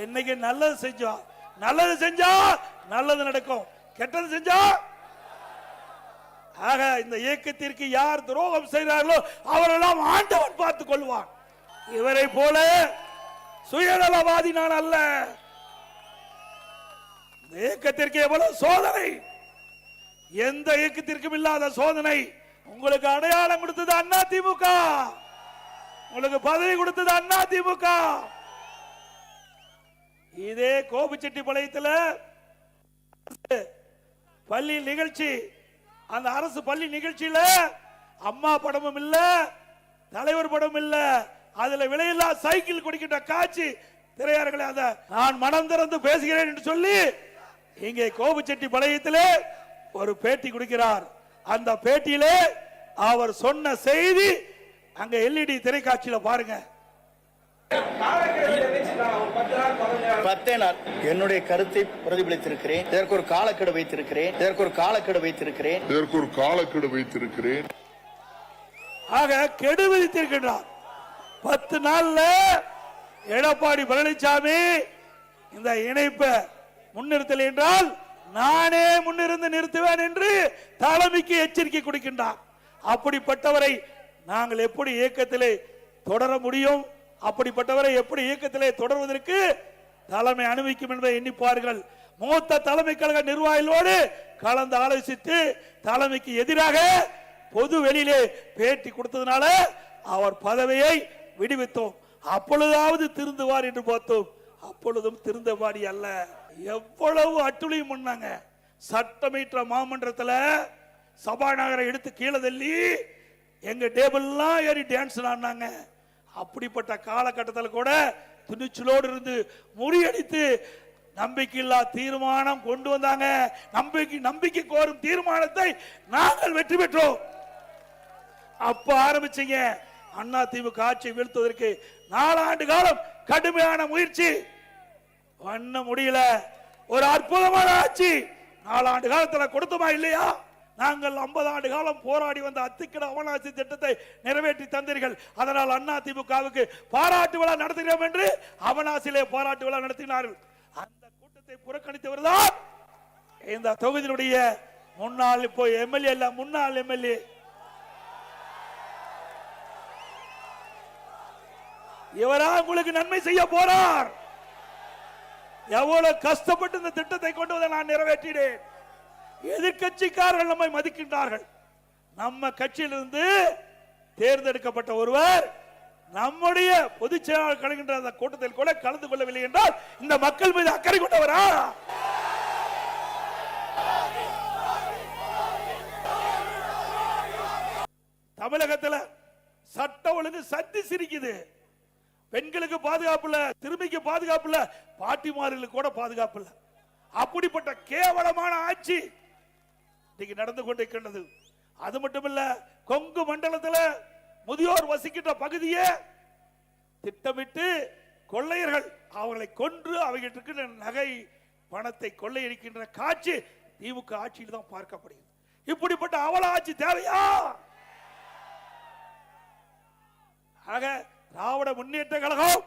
என்னைக்கு நல்லது செஞ்சோம் நல்லது செஞ்சா நல்லது நடக்கும். கெட்டது செஞ்சா? ஆக இந்த இயக்கத்திற்கு யார் துரோகம் செய்கிறார்களோ அவரெல்லாம் ஆண்டவன் பார்த்துக் கொள்வான். இவரை போல சுயநலவாதி நான் அல்ல. இந்த இயக்கத்திற்கு எவ்வளவு சோதனை? எந்த இயக்கத்திற்கும் இல்லாத சோதனை. உங்களுக்கு அடையாளம் கொடுத்தது அண்ணா திமுக. உங்களுக்கு பதவி கொடுத்தது அண்ணா திமுக. இதே கோபிச்செட்டிப்பாளையத்துல பள்ளி நிகழ்ச்சி அந்த அரசு பள்ளி நிகழ்ச்சியில அம்மா படமும் இல்ல தலைவர் படம் இல்ல. அதுல விலையில்லா சைக்கிள் குடிக்கின்ற காட்சி திரையாளர்களே அந்த நான் மனம் திறந்து பேசுகிறேன் என்று சொல்லி இங்கே கோபிச்செட்டி பாளையத்திலே ஒரு பேட்டி கொடுக்கிறார். அந்த பேட்டியிலே அவர் சொன்ன செய்தி அங்க எல்இடி திரைக்காட்சியில பாருங்க. பத்தே நாள் என்னுடைய கருத்தை பிரதிபலித்திருக்கிறேன். இதற்கு ஒரு காலக்கெடு வைத்திருக்கிறேன். இதற்கு ஒரு காலக்கெடு வைத்திருக்கிறேன். இதற்கு ஒரு காலக்கெடு வைத்திருக்கிறேன். ஆக கெடு விதித்திருக்கின்றார். பத்து நாள்ல எடப்பாடி பழனிசாமி இந்த இணைப்பை முன்னிறுத்தல் என்றால் நானே முன்னிருந்து நிறுத்துவேன் என்று தலைமைக்கு எச்சரிக்கை கொடுக்கின்றார். அப்படிப்பட்டவரை நாங்கள் எப்படி இயக்கத்திலே தொடர முடியும்? அப்படிப்பட்டவரை எப்படி இயக்கத்திலே தொடர்வதற்கு தலைமை அனுமதிக்கும் என்பதை எண்ணிப்பார்கள். மூத்த தலைமை கழக நிர்வாகிகளோடு கலந்து ஆலோசித்து தலைமைக்கு எதிராக பொது வெளியிலே பேட்டி கொடுத்ததுனால அவர் பதவியை விடுவித்தோம். அப்பொழுதாவது திருந்துவார் என்று பார்த்தோம். அப்பொழுதும் திருந்தவாடி அல்ல. எவ்வளவு அட்டுழியும் பண்ணாங்க. சட்டமீற்ற மாமன்றத்தில் சபாநாயகரை எடுத்து கீழே தள்ளி எங்க டேபிள்லாம் ஏறி டான்ஸ் ஆடினாங்க. அப்படிப்பட்ட காலகட்டத்தில் கூட துணிச்சலோடு இருந்து முறியடித்து நம்பிக்கையில்லா தீர்மானம் கொண்டு வந்தாங்க. நம்பிக்கை நம்பிக்கை கோரும் தீர்மானத்தை நாங்கள் வெற்றி பெற்றோம். அப்ப ஆரம்பிச்சீங்க. அண்ணா திமுக காட்சி வீழ்த்துவதற்கு நாலாண்டு காலம் கடுமையான முயற்சி. பண்ண முடியல. ஒரு அற்புதமான ஆட்சி. நாலாண்டு காலத்துல கொடுத்தோமா இல்லையா? நாங்கள் 50 ஆண்டு காலம் போராடி வந்த அத்திக்கட அவனாசி திட்டத்தை நிறைவேற்றி தந்தீர்கள். அதனால் அண்ணா திமுகவுக்கு பாராட்டு விழா நடத்துகிறோம் என்று அவனாசிலே பாராட்டு விழா நடத்தினார்கள். அந்த கூட்டத்தை புறக்கணித்தவர் தான் இந்த தொகுதியினுடைய முன்னாள் இப்போ எம்எல்ஏ இல்ல முன்னாள் எம்எல்ஏ. இவரா உங்களுக்கு நன்மை செய்ய போறார். எவ்வளவு கஷ்டப்பட்டு இந்த திட்டத்தை கொண்டு வந்து நான் நிறைவேற்றினேன். எதிர்க்கட்சிக்காரர்கள் நம்மை மதிக்கின்றார்கள். நம்ம கட்சியிலிருந்து தேர்ந்தெடுக்கப்பட்ட ஒருவர் நம்முடைய பொதுச் செயலாளர் கலகின்ற அந்த கூட்டத்தில் கூட கலந்து கொள்ளவில்லை என்றால் இந்த மக்கள் மீது அக்கறை கொண்டவரா? தமிழகத்தில் சட்ட ஒழுங்கு சத்தி சிரிக்குது. பெண்களுக்கு பாதுகாப்பு இல்ல திரும்பிக்கு பாதுகாப்பு இல்ல பாட்டிமார்களுக்கு கூட பாதுகாப்பு இல்ல. அப்படிப்பட்ட கேவலமான ஆட்சி இன்னைக்கு நடந்து கொண்டிருக்கின்றது அது மட்டும் இல்ல கொங்கு மண்டலத்துல முதியோர் வசிக்கின்ற பகுதியே திட்டமிட்டு கொள்ளையர்கள் அவர்களை கொன்று அவர்கிட்ட நகை பணத்தை கொள்ளையடிக்கின்ற காட்சி திமுக ஆட்சியில் தான் பார்க்கப்படுகிறது. இப்படிப்பட்ட அவல ஆட்சி தேவையா? ஆக திராவிட முன்னேற்ற கழகம்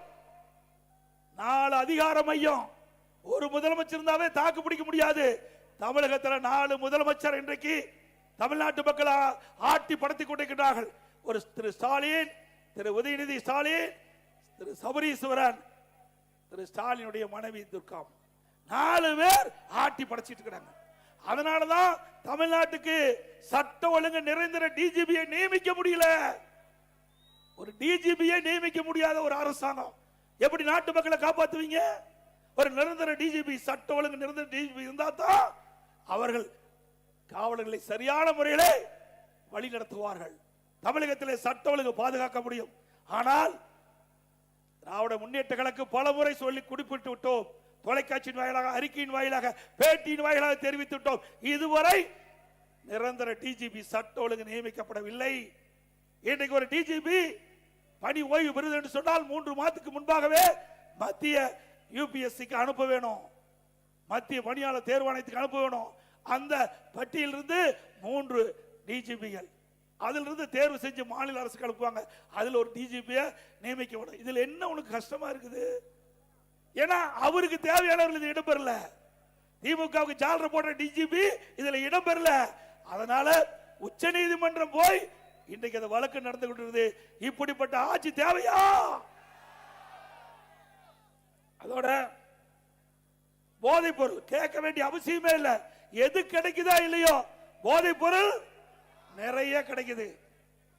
நாலு அதிகார மையம். ஒரு முதலமைச்சர் இருந்தாவே தாக்கு பிடிக்க முடியாது. தமிழகத்தில் நாலு முதலமைச்சர் இன்றைக்கு தமிழ்நாட்டு மக்கள் ஆட்டி படுத்திக் கொண்டிருக்கிறார்கள் ஒரு திரு ஸ்டாலின் திரு உதயநிதி ஸ்டாலின் திரு சபரீஸ்வரன் திரு ஸ்டாலினுடைய மனைவி துர்காம். நாலு பேர் ஆட்டி படைச்சிட்டு இருக்கிறாங்க அதனாலதான் தமிழ்நாட்டுக்கு சட்ட ஒழுங்கு நிறைந்த டிஜிபியை நியமிக்க முடியல. ஒரு டிஜிபியை நியமிக்க முடியாத ஒரு அரசாங்கம். எப்படி நாட்டு மக்களை காப்பாத்துவீங்க? ஒரு நிரந்தர டிஜிபி சட்ட ஒழுங்கு நிரந்தர டிஜிபி இருந்தா தான் அவர்கள் காவலர்களை சரியான முறையிலே வழி நடத்துவார்கள். தமிழகத்திலே சட்ட ஒழுங்கு பாதுகாக்க முடியும். ஆனால் திராவிட முன்னேற்ற கழகம் பல முறை சொல்லி குறிப்பிட்டு விட்டோம். தொலைக்காட்சியின் வாயிலாக அறிக்கையின் வாயிலாக பேட்டியின் வாயிலாக தெரிவித்து விட்டோம் இதுவரை நிரந்தர டிஜிபி சட்ட ஒழுங்கு நியமிக்கப்படவில்லை. இன்றைக்கு ஒரு டிஜிபி பணி ஓய்வு பெறுது என்று சொன்னால் மூன்று மாதத்துக்கு முன்பாகவே மத்திய யூபிஎஸ்சிக்கு அனுப்ப வேணும். மத்திய பணியாளர் தேர்வாணையத்துக்கு அனுப்ப வேணும். அந்த பட்டியலிருந்து மூன்று டிஜிபிகள் அதிலிருந்து தேர்வு செஞ்சு மாநில அரசுக்கு அனுப்புவாங்க. அதில் ஒரு டிஜிபியை நியமிக்க வேணும். இதில் என்ன உனக்கு கஷ்டமா இருக்குது? ஏன்னா அவருக்கு தேவையானவர்கள் இது இடம்பெறல. திமுகவுக்கு ஜாலரை போடுற டிஜிபி இதில் இடம்பெறல. அதனால உச்ச நீதிமன்றம் போய் இன்றைக்கு அந்த வழக்கு நடந்து கொண்டிருந்தது இப்படிப்பட்ட ஆட்சி தேவையா? அதோட போதைப் பொருள் கேட்க வேண்டிய அவசியமே இல்லை. எது கிடைக்குதா இல்லையோ போதைப் பொருள் நிறைய கிடைக்குது.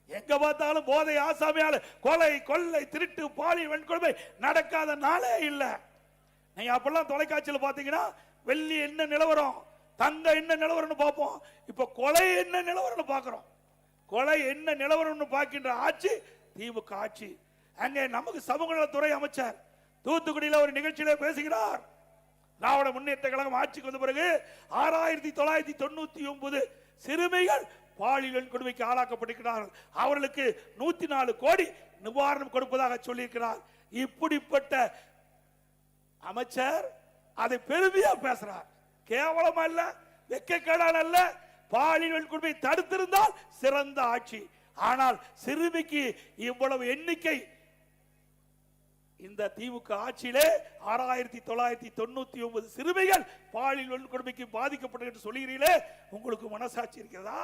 எங்க பார்த்தாலும் போதை ஆசாமியால கொலை கொள்ளை திருட்டு பாலி வன்கொடுமை நடக்காத நாளே இல்லை. நீங்க அப்பெல்லாம் தொலைக்காட்சியில் பாத்தீங்கன்னா வெள்ளி என்ன நிலவரம் தங்க என்ன நிலவரம்னு பார்ப்போம். இப்ப கொலை என்ன நிலவரம்னு பார்க்கிறோம். கொலை என்ன நிலவரம்னு பார்க்கின்ற ஆட்சி திமுக ஆட்சி. அங்கே நமக்கு சமூக நலத்துறை அமைச்சர் தூத்துக்குடியில் ஒரு நிகழ்ச்சியில பேசுகிறார். திராவிட முன்னேற்ற கழகம் ஆட்சிக்கு வந்த பிறகு ஆறாயிரத்தி தொள்ளாயிரத்தி தொண்ணூத்தி ஒன்பது சிறுமிகள் பாலியல் கொடுமைக்கு ஆளாக்கப்பட்டிருக்கிறார்கள். அவர்களுக்கு நூத்தி நாலு கோடி நிவாரணம் கொடுப்பதாக சொல்லியிருக்கிறார். இப்படிப்பட்ட அமைச்சர் அதை பெருமையா பேசுறார். கேவலமா இல்ல வெக்கக்கேடான அல்ல. பாலியல் கொடுமை தடுத்திருந்தால் சிறந்த ஆட்சி. ஆனால் சிறுமிக்கு இவ்வளவு எண்ணிக்கை இந்த திமுக ஆட்சியிலே ஆறாயிரத்தி தொள்ளாயிரத்தி தொண்ணூத்தி ஒன்பது சிறுமிகள் பாலியல் வன்கொடுமைக்கு பாதிக்கப்பட்டது என்று சொல்லுகிறீர்களே உங்களுக்கு மனசாட்சி இருக்கிறதா?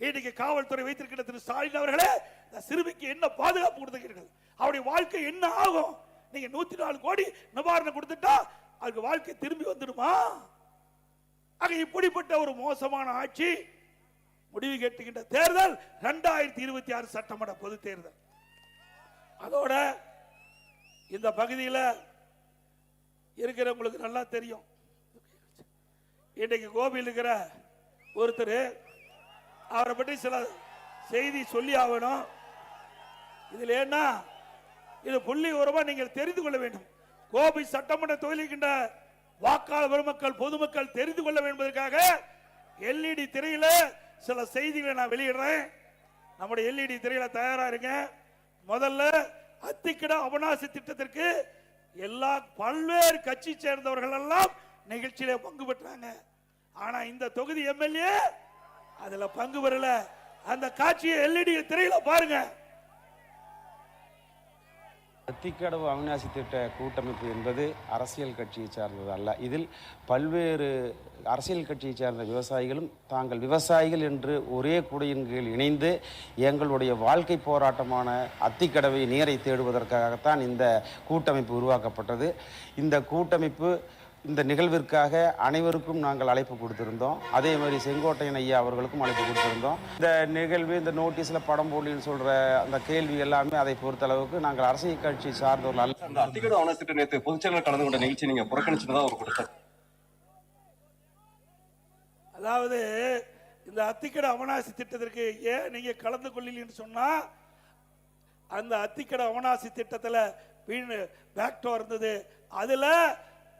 இன்னைக்கு காவல்துறை வைத்திருக்கிற திரு ஸ்டாலின் அவர்களே இந்த சிறுமிக்கு என்ன பாதுகாப்பு கொடுத்துக்கிறீர்கள் அவருடைய வாழ்க்கை என்ன ஆகும்? நீங்க நூத்தி நாலு கோடி நிவாரணம் கொடுத்துட்டா அதுக்கு வாழ்க்கை திரும்பி வந்துடுமா? ஆக இப்படிப்பட்ட ஒரு மோசமான ஆட்சி முடிவு கேட்டுகின்ற தேர்தல் இரண்டாயிரத்தி இருபத்தி ஆறு சட்டமன்ற பொது தேர்தல். அதோட இந்த பகுதியில் இருக்கிறவங்களுக்கு நல்லா தெரியும். இன்றைக்கு கோபியில் இருக்கிற ஒருத்தர் அவரை பற்றி சில செய்தி சொல்லி ஆகணும். இதில் என்ன இது புள்ளி உரமாக நீங்கள் தெரிந்து கொள்ள வேண்டும். கோபி சட்டமன்ற தொகுதிக்கின்ற வாக்காளர் பெருமக்கள் பொதுமக்கள் தெரிந்து கொள்ள வேண்டும் எல்இடி திரையில சில செய்திகளை நான் வெளியிடுறேன். நம்முடைய எல்இடி திரையில தயாரா இருங்க முதல்ல அத்திக்கிட அவனாசி திட்டத்திற்கு எல்லா பல்வேறு கட்சி சேர்ந்தவர்கள் எல்லாம் நிகழ்ச்சியில பங்கு பெற்றாங்க. ஆனா இந்த தொகுதி எம்எல்ஏ அதுல பங்கு பெறல. அந்த காட்சியை எல்இடி திரையில பாருங்க. அத்திக்கடவு அவிநாசி திட்ட கூட்டமைப்பு என்பது அரசியல் கட்சியை சார்ந்தது அல்ல. இதில் பல்வேறு அரசியல் கட்சியை சார்ந்த விவசாயிகளும் தாங்கள் விவசாயிகள் என்று ஒரே குடையின் கீழ் இணைந்து எங்களுடைய வாழ்க்கை போராட்டமான அத்திக்கடவை நீரை தேடுவதற்காகத்தான் இந்த கூட்டமைப்பு உருவாக்கப்பட்டது. இந்த கூட்டமைப்பு இந்த நிகழ்விற்காக அனைவருக்கும் நாங்கள் அழைப்பு கொடுத்திருந்தோம். அதே மாதிரி செங்கோட்டையன் ஐயா அவர்களுக்கும் அழைப்பு கொடுத்திருந்தோம். இந்த நிகழ்வு இந்த நோட்டீஸில் படம் போடலின்னு சொல்கிற அந்த கேள்வி எல்லாமே அதை பொறுத்தளவுக்கு நாங்கள் அரசியல் கட்சி சார்ந்தவர்கள் அல்ல அந்த அத்திக்கடு ஆவணத்திட்ட நேற்று பொதுச்செயலர் கலந்து கொண்ட நிகழ்ச்சி நீங்க புறக்கணிச்சுதான் ஒரு குற்றச்சாட்டு அதாவது இந்த அத்திக்கட அவனாசி திட்டத்திற்கு ஏன் நீங்க கலந்து கொள்ளலன்னு சொன்னா அந்த அத்திக்கட அவனாசி திட்டத்துல வீண் பேக்டோ இருந்தது. அதுல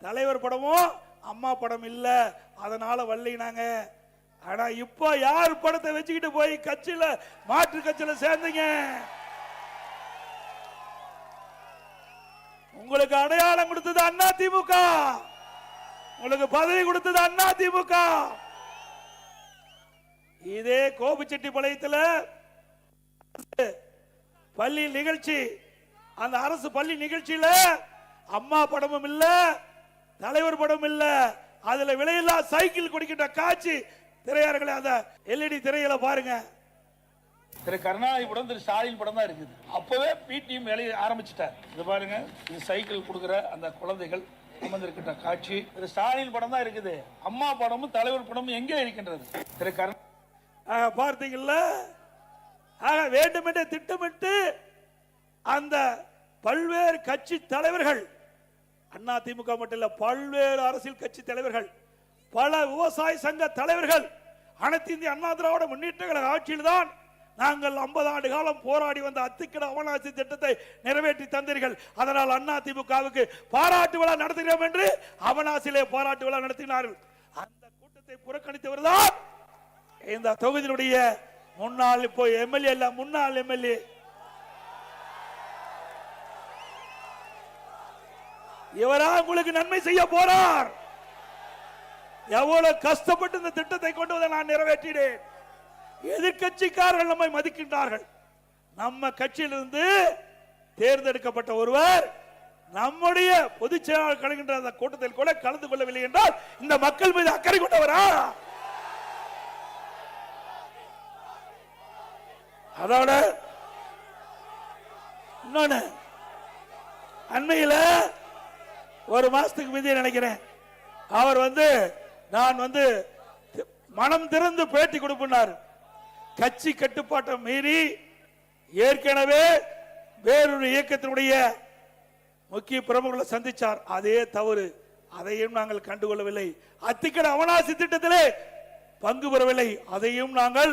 தலைவர் படமும் அம்மா படம் இல்ல. அதனால வரலினாங்க ஆனா இப்போ யார் படத்தை வச்சுக்கிட்டு போய் கட்சியில மாற்று கட்சியில சேர்ந்தீங்க? உங்களுக்கு அடையாளம் கொடுத்தது அண்ணா திமுக. உங்களுக்கு பதவி கொடுத்தது அண்ணா திமுக. இதே கோபிச்செட்டிப்பாளையத்துல பள்ளி நிகழ்ச்சி அந்த அரசு பள்ளி நிகழ்ச்சியில அம்மா படமும் இல்லை. தலைவர் படம் இல்ல. அதுல விலையில்லா சைக்கிள் குடிக்கின்ற காட்சி. திரையாளர்களை அந்த எல்இடி திரையில பாருங்க. திரு கருணாநிதி படம் திரு ஸ்டாலின் படம் தான் இருக்குது. அப்பவே பிடிஎம் வேலையை ஆரம்பிச்சிட்டார். இது பாருங்க இது சைக்கிள் கொடுக்கிற அந்த குழந்தைகள் அமர்ந்திருக்கின்ற காட்சி. திரு ஸ்டாலின் படம் தான் இருக்குது. அம்மா படமும் தலைவர் படமும் எங்கே இருக்கின்றது? திரு கருணா பார்த்தீங்கல்ல? ஆக வேண்டுமென்றே திட்டமிட்டு அந்த பல்வேறு கட்சி தலைவர்கள் அண்ணா திமுக மட்டும் இல்ல பல்வேறு அரசியல் கட்சி தலைவர்கள் பல விவசாய சங்க தலைவர்கள் அனைத்து இந்திய அண்ணா திராவிட முன்னேற்ற கழக ஆட்சியில் தான் நாங்கள் 50 ஆண்டு காலம் போராடி வந்த அத்திக்கட அவனாசி திட்டத்தை நிறைவேற்றி தந்தீர்கள். அதனால் அண்ணா திமுகவுக்கு பாராட்டு விழா நடத்துகிறோம் என்று அவனாசிலே பாராட்டு விழா நடத்தினார்கள். அந்த கூட்டத்தை புறக்கணித்தவர் தான் இந்த தொகுதியினுடைய முன்னாள் இப்போ எம்எல்ஏ இல்ல முன்னாள் எம்எல்ஏ இவரா உங்களுக்கு நன்மை செய்ய போறார். எவ்வளவு கஷ்டப்பட்டு இந்த திட்டத்தை கொண்டு வந்த நான் நிறைவேற்றினேன். எதிர்க்கட்சிக்காரர்கள் நம்மை மதிக்கின்றார்கள். நம்ம கட்சியிலிருந்து தேர்ந்தெடுக்கப்பட்ட ஒருவர் நம்முடைய பொதுச் செயலாளர் கலகின்ற அந்த கூட்டத்தில் கூட கலந்து கொள்ளவில்லை என்றால் இந்த மக்கள் மீது அக்கறை கொண்டவரா? அதோட இன்னொன்னு அண்மையில் ஒரு மாசத்துக்கு மீதி நினைக்கிறேன். அவர் வந்து நான் வந்து மனம் திறந்து பேட்டி கொடுப்பினார் கட்சி கட்டுப்பாட்டை மீறி ஏற்கனவே வேறொரு இயக்கத்தினுடைய முக்கிய பிரமுகளை சந்திச்சார். அதே தவறு. அதையும் நாங்கள் கண்டுகொள்ளவில்லை. அத்திக்கட அவனாசி திட்டத்திலே பங்கு பெறவில்லை. அதையும் நாங்கள்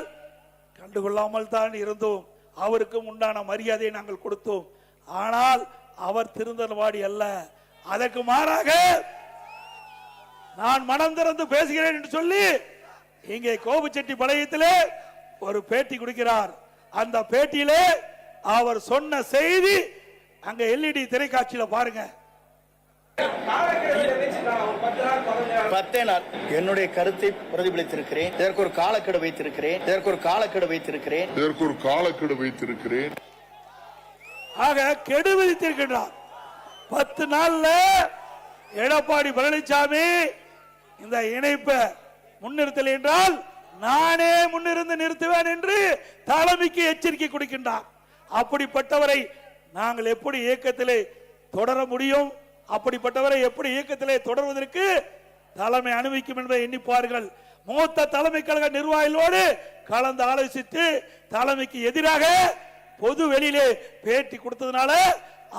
கண்டுகொள்ளாமல் தான் இருந்தோம். அவருக்கும் உண்டான மரியாதையை நாங்கள் கொடுத்தோம். ஆனால் அவர் திருந்தல்வாடி அல்ல. அதற்கு மாறாக நான் மனம் திறந்து பேசுகிறேன் என்று சொல்லி இங்கே கோபுச்செட்டி பாளையத்திலே ஒரு பேட்டி கொடுக்கிறார். அந்த பேட்டியிலே அவர் சொன்ன செய்தி அங்க எல்இடி திரைக்காட்சியில பாருங்க. பத்தே நாள் என்னுடைய கருத்தை பிரதிபலித்திருக்கிறேன். இதற்கு ஒரு காலக்கெடு வைத்திருக்கிறேன். இதற்கு ஒரு காலக்கெடு வைத்திருக்கிறேன். இதற்கு ஒரு காலக்கெடு வைத்திருக்கிறேன். ஆக கெடு விதித்திருக்கின்றார். பத்து நாள்ல எடப்பாடி பழனிசாமி இந்த இணைப்பை முன்னிறுத்தல் என்றால் நானே முன்னிருந்து நிறுத்துவேன் என்று தலைமைக்கு எச்சரிக்கை கொடுக்கின்றார். அப்படிப்பட்டவரை நாங்கள் எப்படி இயக்கத்திலே தொடர முடியும்? அப்படிப்பட்டவரை எப்படி இயக்கத்திலே தொடர்வதற்கு தலைமை அனுமதிக்கும் என்பதை எண்ணிப்பார்கள். மூத்த தலைமை கழக நிர்வாகிகளோடு கலந்து ஆலோசித்து தலைமைக்கு எதிராக பொது வெளியிலே பேட்டி கொடுத்ததுனால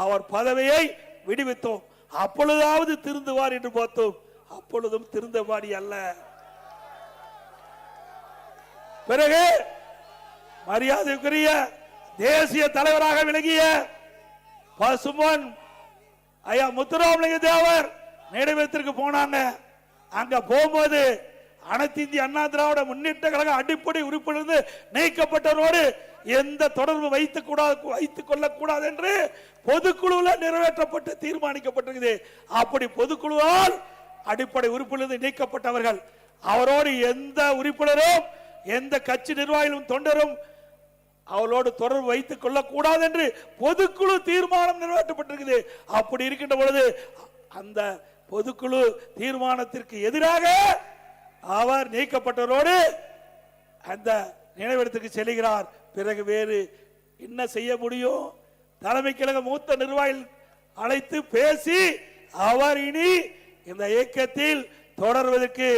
அவர் பதவியை விடுவித்தோம். அப்பொழுதாவது திருந்துவார் என்று பார்த்தோம். அப்பொழுதும் திருந்தபாடி அல்ல. பிறகு மரியாதைக்குரிய தேசிய தலைவராக விளங்கிய பசுமன் ஐயா முத்துராமலிங்க தேவர் நினைவத்திற்கு போனாங்க அங்க போகும்போது அனைத்து இந்திய அண்ணா திராவிட முன்னேற்ற கழக அடிப்படை உறுப்பிலிருந்து நீக்கப்பட்டவரோடு எந்த தொடர்பு வைத்துக் கூடாது வைத்துக் கொள்ளக்கூடாது என்று பொதுக்குழுவில் நிறைவேற்றப்பட்டு தீர்மானிக்கப்பட்டிருக்குது. அப்படி பொதுக்குழுவால் அடிப்படை உறுப்பிலிருந்து நீக்கப்பட்டவர்கள் அவரோடு எந்த உறுப்பினரும் எந்த கட்சி நிர்வாகிகளும் தொண்டரும் அவளோடு தொடர்பு வைத்துக் கொள்ளக்கூடாது என்று பொதுக்குழு தீர்மானம் நிறைவேற்றப்பட்டிருக்குது. அப்படி இருக்கின்ற பொழுது அந்த பொதுக்குழு தீர்மானத்திற்கு எதிராக அவர் நீக்கப்பட்டவரோடு அந்த நினைவிடத்துக்கு செல்கிறார். பிறகு வேறு என்ன செய்ய முடியும்? தலைமை கழக மூத்த நிர்வாகிகள் அழைத்து பேசி அவர் இனி இந்த இயக்கத்தில் தொடர்வதற்கு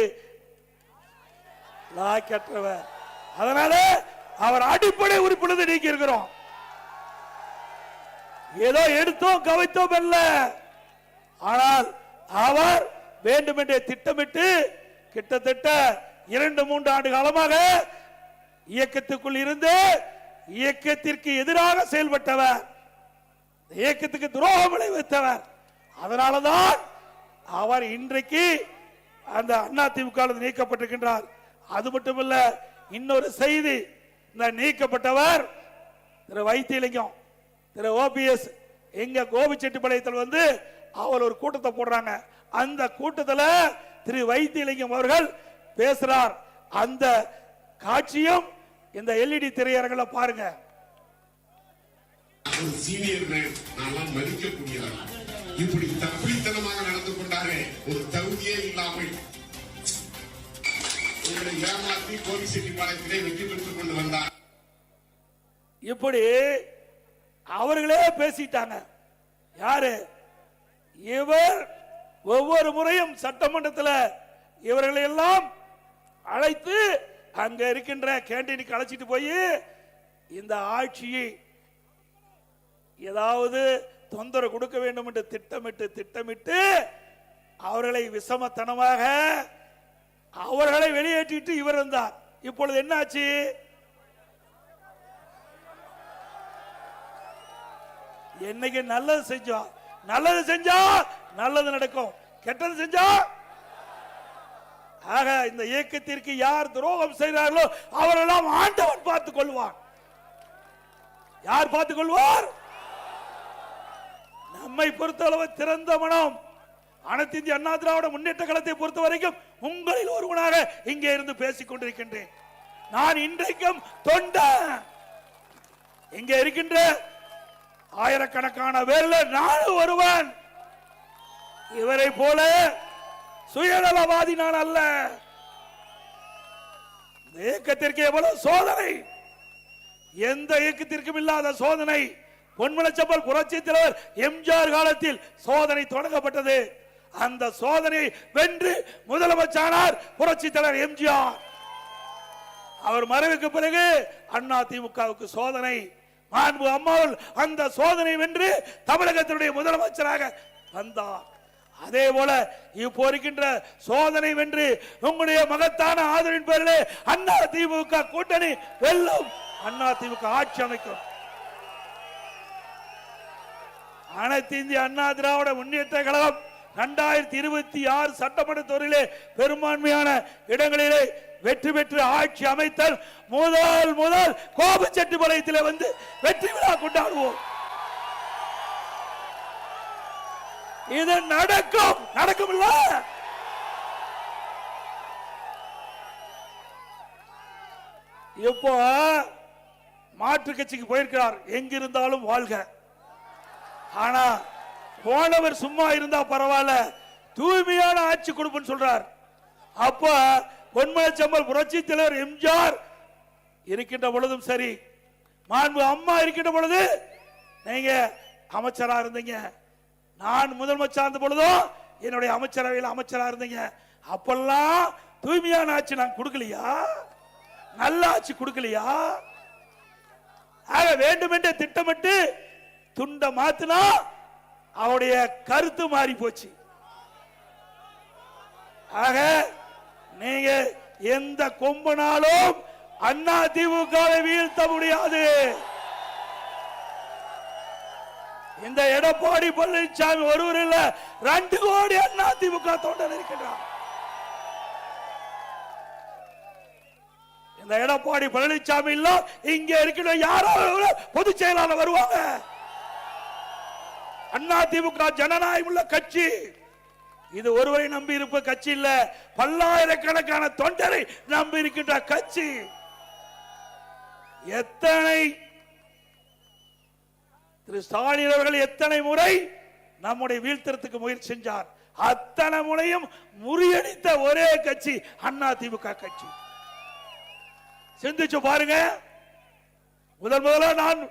லாக்கற்றவர் அதனால அவர் அடிப்படை உறுப்பினர் நீக்கி இருக்கிறோம் ஏதோ எடுத்தோம் கவித்தோம் அல்ல. ஆனால் அவர் வேண்டுமென்றே திட்டமிட்டு கிட்டத்தட்ட இரண்டு மூன்று ஆண்டு காலமாக இயக்கத்துக்குள் இருந்து இயக்கத்திற்கு எதிராக செயல்பட்டவர். இயக்கத்துக்கு துரோகம் விளைவித்தவர். அதனாலதான் அவர் இன்றைக்கு அந்த அண்ணா திமுக நீக்கப்பட்டிருக்கின்றார். அது மட்டுமல்ல இன்னொரு செய்தி இந்த நீக்கப்பட்டவர் திரு வைத்தியலிங்கம் திரு ஓபிஎஸ் எங்க கோபிச்செட்டிப்பாளையத்தில் வந்து அவர் ஒரு கூட்டத்தை போடுறாங்க. அந்த கூட்டத்தில் திரு வைத்தியலிங்கம் அவர்கள் பேசுறார். அந்த காட்சியும் இந்த எல்இடி திரையரங்கில பாருங்க. இப்படி தப்பித்தனமாக நடந்து கொண்டாரே ஒரு தகுதியே இல்லாமல். ஏமாற்றி கோவிச்செட்டிப்பாளையத்திலே வெற்றி பெற்றுக் கொண்டு வந்தார். இப்படி அவர்களே பேசிட்டாங்க. யாரு? இவர் ஒவ்வொரு முறையும் சட்டமன்றத்தில் இவர்களை எல்லாம் அழைத்து அங்க இருக்கின்ற கேண்டீனுக்கு அழைச்சிட்டு போய் இந்த ஆட்சியை ஏதாவது தொந்தரவு கொடுக்க வேண்டும் என்று திட்டமிட்டு திட்டமிட்டு அவர்களை விஷமத்தனமாக அவர்களை வெளியேற்றிட்டு இவர் இருந்தார். இப்பொழுது என்னாச்சு? என்னைக்கு நல்லது செஞ்சோம். நல்லது செஞ்சா நல்லது நடக்கும். கெட்டது செஞ்சா? ஆக இந்த இயக்கத்திற்கு யார் துரோகம் செய்கிறார்களோ அவரெல்லாம் ஆண்டவன் பார்த்துக் கொள்வான். யார் பார்த்துக் கொள்வார்? நம்மை பொறுத்தளவு திறந்த மனம். அனைத்து இந்திய அண்ணா திராவிட முன்னேற்ற கழகத்தை பொறுத்த வரைக்கும் உங்களில் ஒருவனாக இங்கே இருந்து பேசிக் கொண்டிருக்கின்றேன். நான் இன்றைக்கும் தொண்ட இங்கே இருக்கின்ற? ஆயிரக்கணக்கான பேர்ல நானும் ஒருவன். இவரை போல சுயநலவாதி நான் அல்ல. இயக்கத்திற்கு எவ்வளவு சோதனை? எந்த இயக்கத்திற்கும் இல்லாத சோதனை. பொன்மனச்சம்பல் புரட்சி தலைவர் எம்ஜிஆர் காலத்தில் சோதனை தொடங்கப்பட்டது. அந்த சோதனை வென்று முதலமைச்சரானார் புரட்சி தலைவர் எம்ஜிஆர். அவர் மறைவுக்கு பிறகு அண்ணா திமுகவுக்கு சோதனை. மாண்பு அம்மாவில் அந்த சோதனை வென்று தமிழகத்தினுடைய முதலமைச்சராக வந்தார். அதே போல இப்போ இருக்கின்ற சோதனை வென்று உங்களுடைய மகத்தான ஆதரவின் பேரிலே அண்ணா திமுக கூட்டணி வெல்லும். அண்ணா திமுக ஆட்சி அமைக்கும். அனைத்து இந்திய அண்ணா திராவிட முன்னேற்ற கழகம் இரண்டாயிரத்தி இருபத்தி ஆறு சட்டமன்ற தொகுதியிலே பெரும்பான்மையான இடங்களிலே வெற்றி பெற்று ஆட்சி அமைத்தல் முதல் முதல் கோபச்செட்டிப்பாளையத்திலே வந்து வெற்றி விழா கொண்டாடுவோம். இது நடக்கும். நடக்கும் இல்ல இப்போ மாற்று கட்சிக்கு போயிருக்கிறார். எங்கிருந்தாலும் வாழ்க. ஆனா போனவர் சும்மா இருந்தா பரவாயில்ல. தூய்மையான ஆட்சி கொடுப்புன்னு சொல்றார். அப்ப பொன்மனச்சம்பல் புரட்சி தலைவர் எம்ஜிஆர் இருக்கின்ற பொழுதும் சரி மாண்பு அம்மா இருக்கின்ற பொழுது நீங்க அமைச்சரா இருந்தீங்க. நான் முதலமைச்சா இருந்த பொழுதும் என்னுடைய அமைச்சரவையில் அமைச்சரா இருந்தீங்க. அப்பெல்லாம் தூய்மையான ஆட்சி நான் கொடுக்கலையா? நல்ல ஆட்சி கொடுக்கலையா? ஆக வேண்டுமென்றே திட்டமிட்டு துண்ட மாத்தினா அவருடைய கருத்து மாறி போச்சு. ஆக நீங்க எந்த கொம்பனாலும் அண்ணா திமுகவை வீழ்த்த முடியாது. இந்த எடப்பாடி பழனிசாமி ஒருவர் இல்ல ரெண்டு கோடி அண்ணா திமுக தொண்டர் இருக்கின்றார். இந்த எடப்பாடி பழனிசாமி இல்ல இங்க இருக்கிற யாரோ பொதுச் செயலாளர் வருவாங்க. அண்ணா திமுக ஜனநாயகம் உள்ள கட்சி. இது ஒருவரை நம்பி இருப்ப கட்சி இல்ல பல்லாயிரக்கணக்கான தொண்டரை நம்பி இருக்கின்ற கட்சி. எத்தனை திரு ஸ்டாலின் அவர்கள் எத்தனை முறை நம்முடைய வீழ்த்தறதுக்கு முயற்சி செஞ்சார். அத்தனை முறையும் முறியடித்த ஒரே கட்சி அண்ணா திமுக கட்சி. சிந்திச்சு பாருங்க. முதல் முதல்ல நான்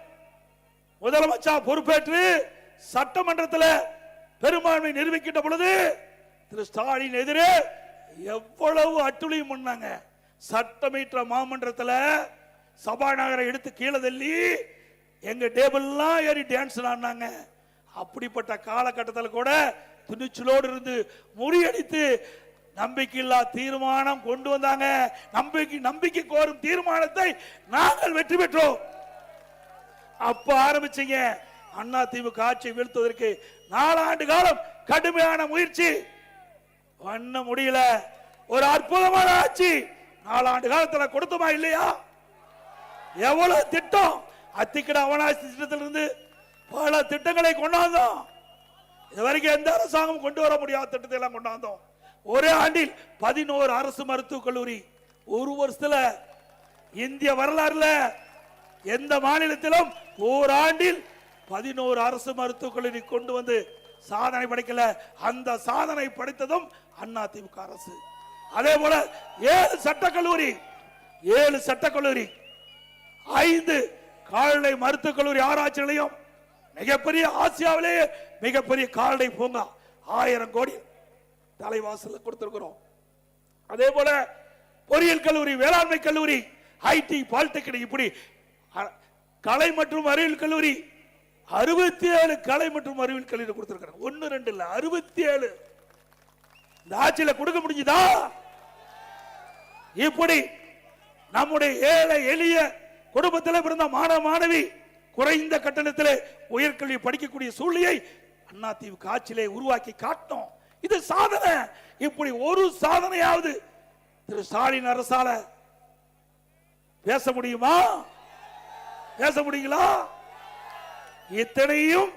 முதலமைச்சா பொறுப்பேற்று சட்டமன்றத்தில் பெரும்பான்மை நிரூபிக்கிட்ட பொழுது திரு ஸ்டாலின் எதிரே எவ்வளவு அட்டுழியும் பண்ணாங்க. சட்டமீற்ற மாமன்றத்தில் சபாநாயகரை எடுத்து கீழே தள்ளி எங்க டேபிள்லாம் ஏறி டான்ஸ் ஆடினாங்க அப்படிப்பட்ட காலகட்டத்தில் கூட துணிச்சலோடு இருந்து முறியடித்து நம்பிக்கையில்லா தீர்மானம் கொண்டு வந்தாங்க. நம்பிக்கை நம்பிக்கை கோரும் தீர்மானத்தை நாங்கள் வெற்றி பெற்றோம். அப்ப ஆரம்பிச்சீங்க. அண்ணா திமுக காட்சி வீழ்த்துவதற்கு நாலாண்டு காலம் கடுமையான முயற்சி. பண்ண முடியல. ஒரு அற்புதமான ஆட்சி. நாலாண்டு காலத்தில் கொடுத்துமா இல்லையா? எவ்வளவு திட்டம்? அத்திக்கட அவனாசி திட்டத்திலிருந்து பல திட்டங்களை கொண்டாந்தோம். இதுவரைக்கும் எந்த அரசாங்கம் கொண்டு வர முடியாத திட்டத்தை எல்லாம் கொண்டாந்தோம். ஒரே ஆண்டில் பதினோரு அரசு மருத்துவக் கல்லூரி ஒரு வருஷத்துல இந்திய வரலாறுல எந்த மாநிலத்திலும் ஓராண்டில் பதினோரு அரசு மருத்துவக் கல்லூரி கொண்டு வந்து சாதனை படைக்கல. அந்த சாதனை படைத்ததும் அண்ணா திமுக அரசு. அதே போல ஏழு சட்டக்கல்லூரி ஏழு சட்டக்கல்லூரி ஐந்து கால்நடை மருத்துவக் கல்லூரி ஆராய்ச்சி நிலையம். மிகப்பெரிய ஆசியாவிலேயே மிகப்பெரிய கால்நடை பூங்கா. ஆயிரம் கோடி தலைவாசல் கொடுத்திருக்கிறோம். அதே போல பொறியியல் கல்லூரி வேளாண்மை கல்லூரி ஐடி பாலிடெக்னிக் இப்படி கலை மற்றும் அறிவியல் கல்லூரி அறுபத்தி ஏழு கலை மற்றும் அறிவியல் கல்லூரி கொடுத்திருக்கிறாங்க. ஒன்னு ரெண்டு இல்ல அறுபத்தி ஏழு இந்த ஆட்சியில கொடுக்க முடிஞ்சுதா? இப்படி நம்முடைய ஏழை எளிய குடும்பத்தில் பிறந்த மாணவ மாணவி குறைந்த கட்டணத்தில் உயர்கல்வி படிக்கக்கூடிய சூழ்நிலையை அண்ணா தீவு காட்சியிலே உருவாக்கி காட்டும் இது சாதனை. இப்படி ஒரு சாதனையாவது திரு ஸ்டாலின் அரசால பேச முடியுமா? பேச முடியுங்களா? இத்தனையும்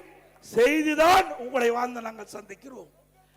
செய்துதான் உங்களை வாழ்ந்து நாங்கள் சந்திக்கிறோம்.